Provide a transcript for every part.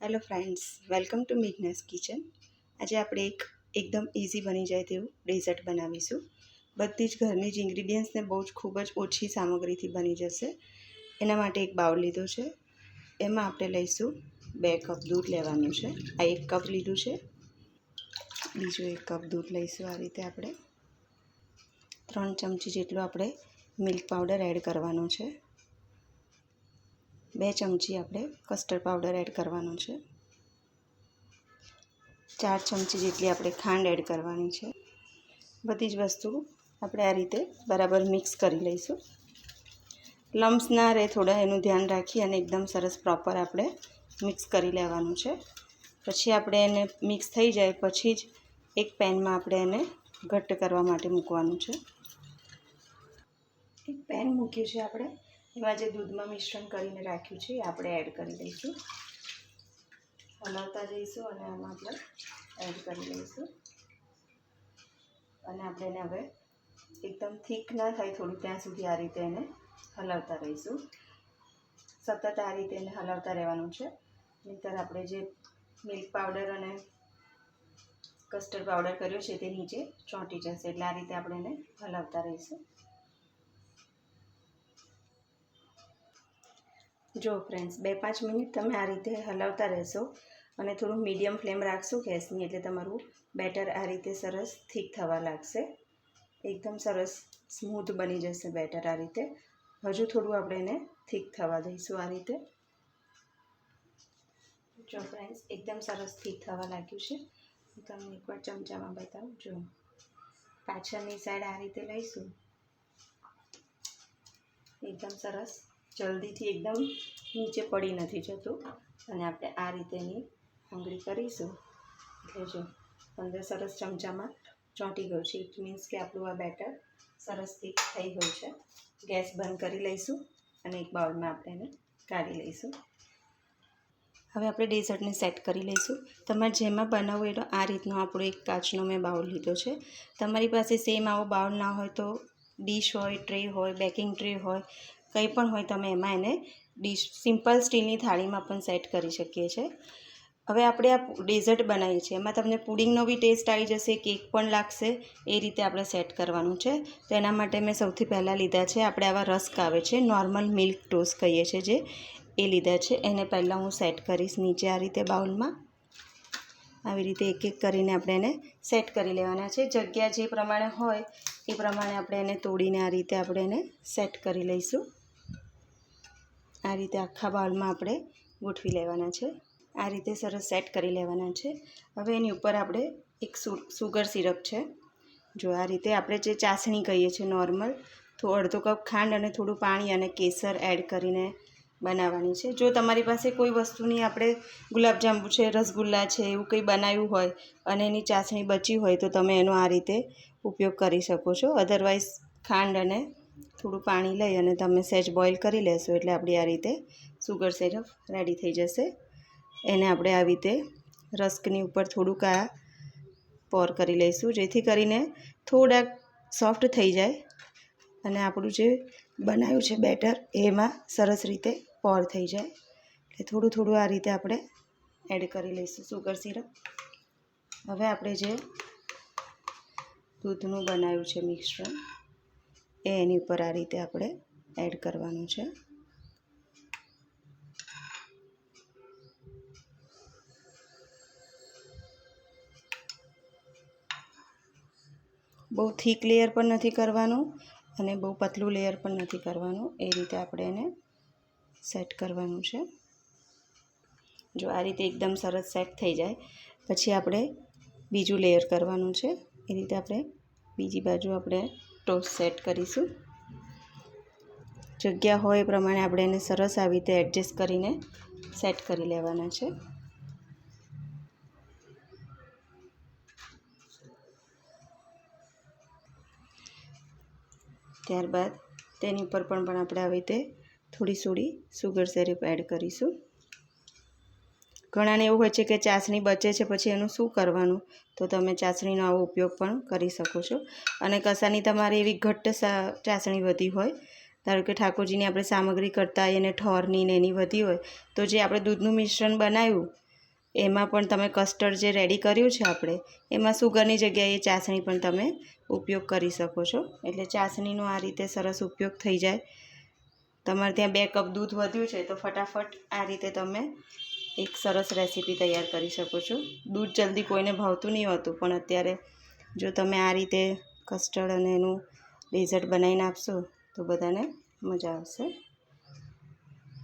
Hello friends welcome to મિગનેસ kitchen આજે આપણે એક એકદમ ઇઝી બની જાય તેવું ડેઝર્ટ બનાવીશું. બધી જ ઘરની જ ઇન્ગ્રીડિયન્ટ્સને બહુ જ ખૂબ જ ઓછી સામગ્રીથી બની જશે. એના માટે એક બાઉલ લીધો છે. એમાં આપણે લઈશું બે કપ દૂધ લેવાનું છે. આ એક કપ લીધું છે. બીજું એક કપ દૂધ લઈશું આ રીતે આપણે. ત્રણ ચમચી જેટલો આપણે મિલ્ક પાવડર એડ કરવાનો છે. બે ચમચી આપણે કસ્ટર્ડ પાવડર એડ કરવાનો છે. ચાર ચમચી જેટલી આપણે ખાંડ એડ કરવાની છે. બધી જ વસ્તુ આપણે આ રીતે બરાબર મિક્સ કરી લઈશું. લમ્સ ના રહે થોડા એનું ધ્યાન રાખી અને એકદમ સરસ પ્રોપર આપણે મિક્સ કરી લેવાનું છે. પછી આપણે એને મિક્સ થઈ જાય પછી જ એક પેનમાં આપણે એને ઘટ્ટ કરવા માટે મૂકવાનું છે. એક પેન મૂક્યું છે આપણે. એમાં જે દૂધમાં મિશ્રણ કરીને રાખ્યું છે એ આપણે એડ કરી દઈશું. હલાવતા જઈશું અને આમાં આપણે એડ કરી દઈશું. અને આપણે એને હવે એકદમ થીક ના થાય થોડું, ત્યાં સુધી આ રીતે એને હલાવતા રહીશું. સતત આ રીતે એને હલાવતા રહેવાનું છે. નહીંતર આપણે જે મિલ્ક પાવડર અને કસ્ટર્ડ પાવડર કર્યો છે તે નીચે ચોંટી જશે. એટલે આ રીતે આપણે એને હલાવતા રહીશું. જો ફ્રેન્ડ્સ બે પાંચ મિનિટ તમે આ રીતે હલાવતા રહેશો અને થોડું મીડિયમ ફ્લેમ રાખશો ગેસની એટલે તમારું બેટર આ રીતે સરસ થીક થવા લાગશે. એકદમ સરસ સ્મૂથ બની જશે બેટર આ રીતે. હજુ થોડું આપણે એને થીક થવા દઈશું આ રીતે. જો ફ્રેન્ડ્સ એકદમ સરસ થીક થવા લાગ્યું છે. હું તમને એકવાર ચમચામાં બતાવું. જો પાછળની સાઈડ આ રીતે લઈશું. એકદમ સરસ જલ્દીથી એકદમ નીચે પડી નથી જતું. અને આપણે આ રીતેની આંગળી કરીશું. એટલે જો અંદર સરસ ચમચામાં ચોંટી ગયું છે. ઇટ મીન્સ કે આપણું આ બેટર સરસથી થઈ ગયું છે. ગેસ બંધ કરી લઈશું અને એક બાઉલમાં આપણે એને કાઢી લઈશું. હવે આપણે ડેઝર્ટને સેટ કરી લઈશું. તમારે જેમાં બનાવવું એનો આ રીતનો આપણો એક કાચનો મેં બાઉલ લીધો છે. તમારી પાસે સેમ આવો બાઉલ ના હોય તો ડીશ હોય, ટ્રે હોય, બેકિંગ ટ્રે હોય કંઈ પણ હોય તમે એમાં એને ડીશ, સિમ્પલ સ્ટીલની થાળીમાં પણ સેટ કરી શકીએ છીએ હવે આપણે આ ડેઝર્ટ બનાવીએ છીએ એમાં તમને પુડિંગનો બી ટેસ્ટ આવી જશે, કેક પણ લાગશે, એ રીતે આપણે સેટ કરવાનું છે. તો એના માટે મેં સૌથી પહેલાં લીધા છે આપણે આવા રસ્ક આવે છે, નોર્મલ મિલ્ક ટોસ કહીએ છીએ જે, એ લીધા છે. એને પહેલાં હું સેટ કરીશ નીચે આ રીતે બાઉલમાં. આવી રીતે એક એક કરીને આપણે એને સેટ કરી લેવાના છે. જગ્યા જે પ્રમાણે હોય, એ પ્રમાણે આપણે એને તોડીને આ રીતે આપણે એને સેટ કરી લઈશું. આ રીતે આખા બાઉલમાં આપણે ગોઠવી લેવાના છે. આ રીતે સરસ સેટ કરી લેવાના છે. હવે એની ઉપર આપણે એક સુગર સિરપ છે. જો આ રીતે આપણે જે ચાસણી કહીએ છીએ નોર્મલ, તો અડધો કપ ખાંડ અને થોડું પાણી અને કેસર એડ કરીને બનાવવાની છે. જો તમારી પાસે કોઈ વસ્તુની આપણે ગુલાબજાંબુ છે, રસગુલ્લા છે, એવું કંઈ બનાવ્યું હોય અને એની ચાસણી બચી હોય તો તમે એનો આ રીતે ઉપયોગ કરી શકો છો. અધરવાઇઝ ખાંડ અને થોડું પાણી લઈ અને તમે સહેજ બોઇલ કરી લેશો એટલે આપણી આ રીતે સુગર સિરપ રેડી થઈ જશે. એને આપણે આવી રીતે રસ્કની ઉપર થોડુંક આ પોર કરી લઈશું, જેથી કરીને થોડાક સોફ્ટ થઈ જાય અને આપણું જે બનાવ્યું છે બેટર, એમાં સરસ રીતે પોર થઈ જાય. એટલે થોડું થોડું આ રીતે આપણે એડ કરી લઈશું સુગર સિરપ. હવે આપણે જે દૂધનું બનાવ્યું છે મિશ્રણ એ એની ઉપર આ રીતે આપણે એડ કરવાનું છે. બહુ થીક લેયર પણ નથી કરવાનું અને બહુ પતલું લેયર પણ નથી કરવાનું. એ રીતે આપણે એને સેટ કરવાનું છે. જો આ રીતે એકદમ સરસ સેટ થઈ જાય. પછી આપણે બીજું લેયર કરવાનું છે. એ રીતે આપણે બીજી બાજુ આપણે ટોસ્ટ સેટ કરીશું. જગ્યા હોય એ પ્રમાણે આપણે એને સરસ આવી રીતે એડજસ્ટ કરીને સેટ કરી લેવાના છે. ત્યારબાદ તેની ઉપર પણ પણ આપણે આવી રીતે થોડી થોડી સુગર સિરપ એડ કરીશું. ઘણાને એવું હોય છે કે ચાસણી બચે છે પછી એનું શું કરવાનું? તો તમે ચાસણીનો આવો ઉપયોગ પણ કરી શકો છો. અને કસાની તમારે એવી ઘટ્ટ ચાસણી વધી હોય, ધારો કે ઠાકોરજીની આપણે સામગ્રી કરતા એને ઠોરની ને એની વધી હોય, તો જે આપણે દૂધનું મિશ્રણ બનાવ્યું, એમાં પણ તમે કસ્ટર્ડ જે રેડી કર્યું છે આપણે, એમાં સુગરની જગ્યાએ ચાસણી પણ તમે ઉપયોગ કરી શકો છો. એટલે ચાસણીનો આ રીતે સરસ ઉપયોગ થઈ જાય. તમારે ત્યાં બે કપ દૂધ વધ્યું છે તો ફટાફટ આ રીતે તમે એક સરસ રેસીપી તૈયાર કરી શકો છો. દૂધ જલ્દી કોઈને ભાવતું નહીં હોતું, પણ અત્યારે જો તમે આ રીતે કસ્ટર્ડ અને એનું ડેઝર્ટ બનાવીને આપશો, તો બધાને મજા આવશે.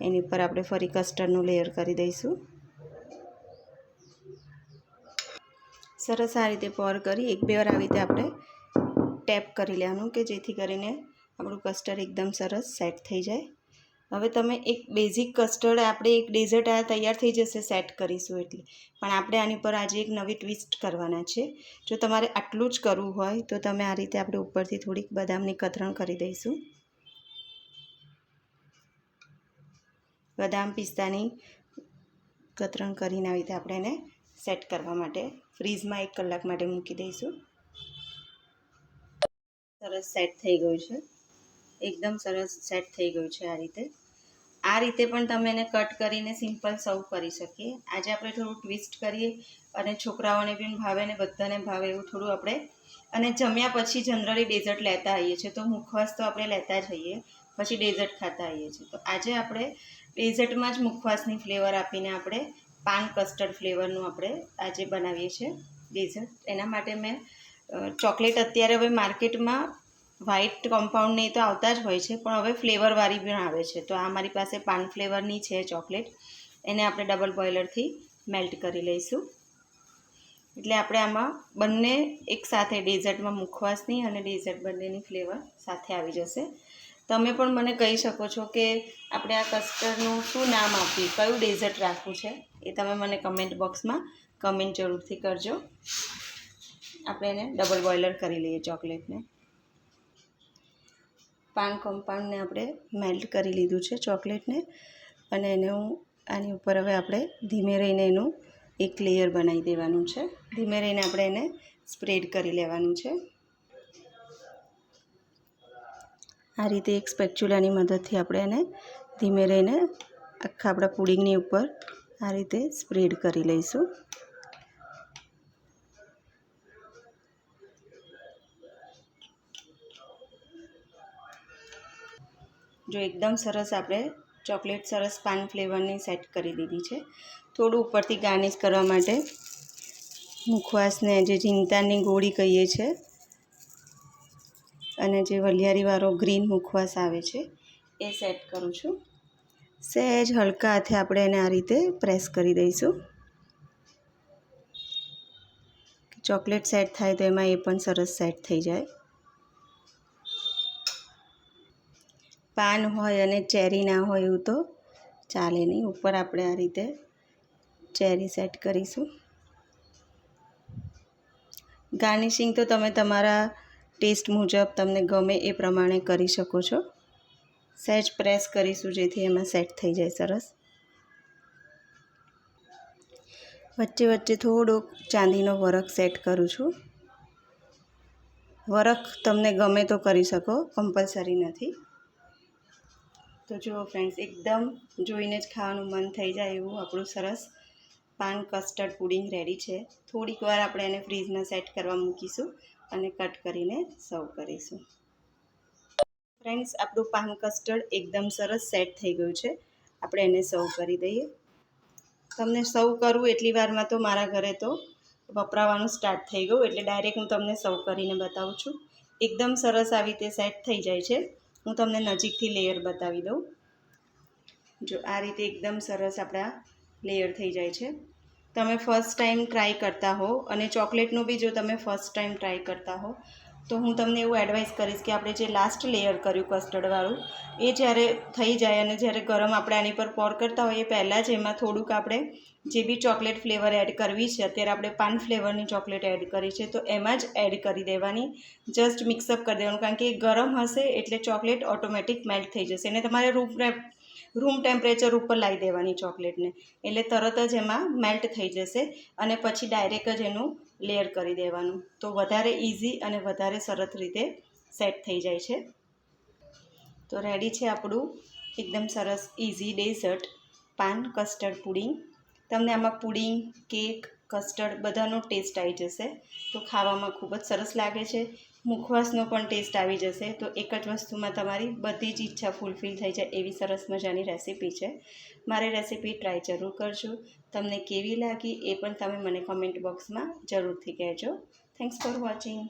એની ઉપર આપણે ફરી કસ્ટર્ડનું લેયર કરી દઈશું. સરસ આ રીતે પોર કરી, એક બે વાર આવી રીતે આપણે ટેપ કરી લેવાનું, કે જેથી કરીને આપણું કસ્ટર્ડ એકદમ સરસ સેટ થઈ જાય. હવે તમે એક બેઝિક કસ્ટર્ડ આપણે એક ડેઝર્ટ આ તૈયાર થઈ જશે સેટ કરીશું એટલે. પણ આપણે આની પર આજે એક નવી ટ્વિસ્ટ કરવાના છે. જો તમારે આટલું જ કરવું હોય, તો તમે આ રીતે આપણે ઉપરથી થોડીક બદામની કતરણ કરી દઈશું. બદામ પિસ્તાની કતરણ કરીને આવી રીતે આપણે એને સેટ કરવા માટે ફ્રીઝમાં એક કલાક માટે મૂકી દઈશું. સરસ સેટ થઈ ગયું છે. એકદમ સરસ સેટ થઈ ગયું છે આ રીતે. આ રીતે પણ તમે એને કટ કરીને સિમ્પલ સર્વ કરી શકીએ. આજે આપણે થોડું ટ્વિસ્ટ કરીએ અને છોકરાઓને પણ ભાવે ને બધાને ભાવે એવું થોડું આપણે અને જમ્યા પછી જનરલી ડેઝર્ટ લેતા આવીએ છીએ. તો મુખવાસ તો આપણે લેતા જ હોઈએ, પછી ડેઝર્ટ ખાતા આવીએ છીએ. તો આજે આપણે ડેઝર્ટમાં જ મુખવાસની ફ્લેવર આપીને આપણે પાન કસ્ટર્ડ ફ્લેવરનું આપણે આજે બનાવીએ છીએ ડેઝર્ટ એના માટે મેં ચોકલેટ અત્યારે હવે માર્કેટમાં વ્હાઇટ કમ્પાઉન્ડ નહીં તો આવતા જ હોય છે, પણ હવે ફ્લેવરવાળી પણ આવે છે. તો આ મારી પાસે પાન ફ્લેવરની છે ચોકલેટ એને આપણે ડબલ બોઇલરથી મેલ્ટ કરી લઈશું. એટલે આપણે આમાં બંને એકસાથે ડેઝર્ટમાં મુખવાસની અને ડેઝર્ટ બંનેની ફ્લેવર સાથે આવી જશે. તમે પણ મને કહી શકો છો કે આપણે આ કસ્ટર્ડનું શું નામ આપ્યું, કયું ડેઝર્ટ રાખવું છે, એ તમે મને કમેન્ટ બોક્સમાં કમેન્ટ જરૂરથી કરજો. આપણે એને ડબલ બોઇલર કરી લઈએ ચોકલેટને પાન કમ્પાઉન્ડને આપણે મેલ્ટ કરી લીધું છે ચોકલેટને અને એને હું આની ઉપર હવે આપણે ધીમે રહીને એનું એક લેયર બનાવી દેવાનું છે. ધીમે રહીને આપણે એને સ્પ્રેડ કરી લેવાનું છે. આ રીતે એક સ્પેક્ચ્યુલાની મદદથી આપણે એને ધીમે રહીને આખા આપણા પુડિંગની ઉપર આ રીતે સ્પ્રેડ કરી લઈશું. જો એકદમ સરસ આપણે ચોકલેટ સરસ પાન ફ્લેવરની સેટ કરી દીધી છે. થોડું ઉપરથી ગાર્નિશ કરવા માટે મુખવાસને જે ચિંતાની ગોળી કહીએ છીએ અને જે વલિયારીવાળો ગ્રીન મુખવાસ આવે છે એ સેટ કરું છું. સહેજ હલકા હાથે આપણે એને આ રીતે પ્રેસ કરી દઈશું. ચોકલેટ સેટ થાય તો એમાં એ પણ સરસ સેટ થઈ જાય. પાન હોય અને ચેરી ના હોય એવું તો ચાલે નહીં. ઉપર આપણે આ રીતે ચેરી સેટ કરીશું. ગાર્નિશિંગ તો તમે તમારા ટેસ્ટ મુજબ તમને ગમે એ પ્રમાણે કરી શકો છો. સહેજ પ્રેસ કરીશું જેથી એમાં સેટ થઈ જાય સરસ. વચ્ચે વચ્ચે થોડોક ચાંદીનો વરખ સેટ કરું છું. વરખ તમને ગમે તો કરી શકો કમ્પલસરી નથી. તો જુઓ ફ્રેન્ડ્સ એકદમ જોઈને જ ખાવાનું મન થઈ જાય એવું આપણું સરસ પાન કસ્ટર્ડ પુડિંગ રેડી છે. થોડીક વાર આપણે એને ફ્રીજમાં સેટ કરવા મૂકીશું અને કટ કરીને સર્વ કરીશું. ફ્રેન્ડ્સ આપણું પાન કસ્ટર્ડ એકદમ સરસ સેટ થઈ ગયું છે. આપણે એને સર્વ કરી દઈએ. તમને સર્વ કરવું એટલી વારમાં તો મારા ઘરે તો વપરાવાનું સ્ટાર્ટ થઈ ગયું, એટલે ડાયરેક્ટ હું તમને સર્વ કરીને બતાવું છું. એકદમ સરસ આવી રીતે સેટ થઈ જાય છે. હું તમને નજીકથી લેયર બતાવી દઉં. જો આ રીતે એકદમ સરસ આપણા લેયર થઈ જાય છે. તમે ફર્સ્ટ ટાઈમ ટ્રાય કરતા હો અને ચોકલેટનું બી જો તમે ફર્સ્ટ ટાઈમ ટ્રાય કરતા હો તો હું તમને એવું એડવાઇસ કરીશ કે આપણે જે લાસ્ટ લેયર કર્યું કસ્ટર્ડવાળું એ જ્યારે થઈ જાય અને જ્યારે ગરમ આપણે આની પર પોર કરતા હોઈએ, પહેલાં જ એમાં થોડુંક આપણે જે બી ચોકલેટ ફ્લેવર એડ કરવી છે, અત્યારે આપણે પાન ફ્લેવરની ચોકલેટ એડ કરી છે, તો એમાં જ એડ કરી દેવાની. જસ્ટ મિક્સઅપ કરી દેવાનું, કારણ કે એ ગરમ હશે એટલે ચોકલેટ ઓટોમેટિક મેલ્ટ થઈ જશે. અને તમારે રૂમ રૂમ ટેમ્પરેચર ઉપર લાવી દેવાની ચોકલેટને. એટલે તરત જ એમાં મેલ્ટ થઈ જશે અને પછી ડાયરેક્ટ જ એનું લેયર કરી દેવાનું. તો વધારે ઇઝી અને વધારે સરસ રીતે સેટ થઈ જાય છે. તો રેડી છે આપણું એકદમ સરસ easy dessert paan custard pudding તમને આમાં પુડિંગ કેક કસ્ટર્ડ બધાનો ટેસ્ટ આવી જશે. તો ખાવામાં ખૂબ જ સરસ લાગે છે. મુખવાસનો પણ ટેસ્ટ આવી જશે. તો એક જ વસ્તુમાં તમારી બધી જ ઈચ્છા ફૂલફિલ થઈ જાય એવી સરસ મજાની રેસીપી છે. મારી રેસીપી ટ્રાય જરૂર કરજો. તમને કેવી લાગી એ પણ તમે મને કમેન્ટ બોક્સમાં જરૂરથી કહેજો. Thanks for watching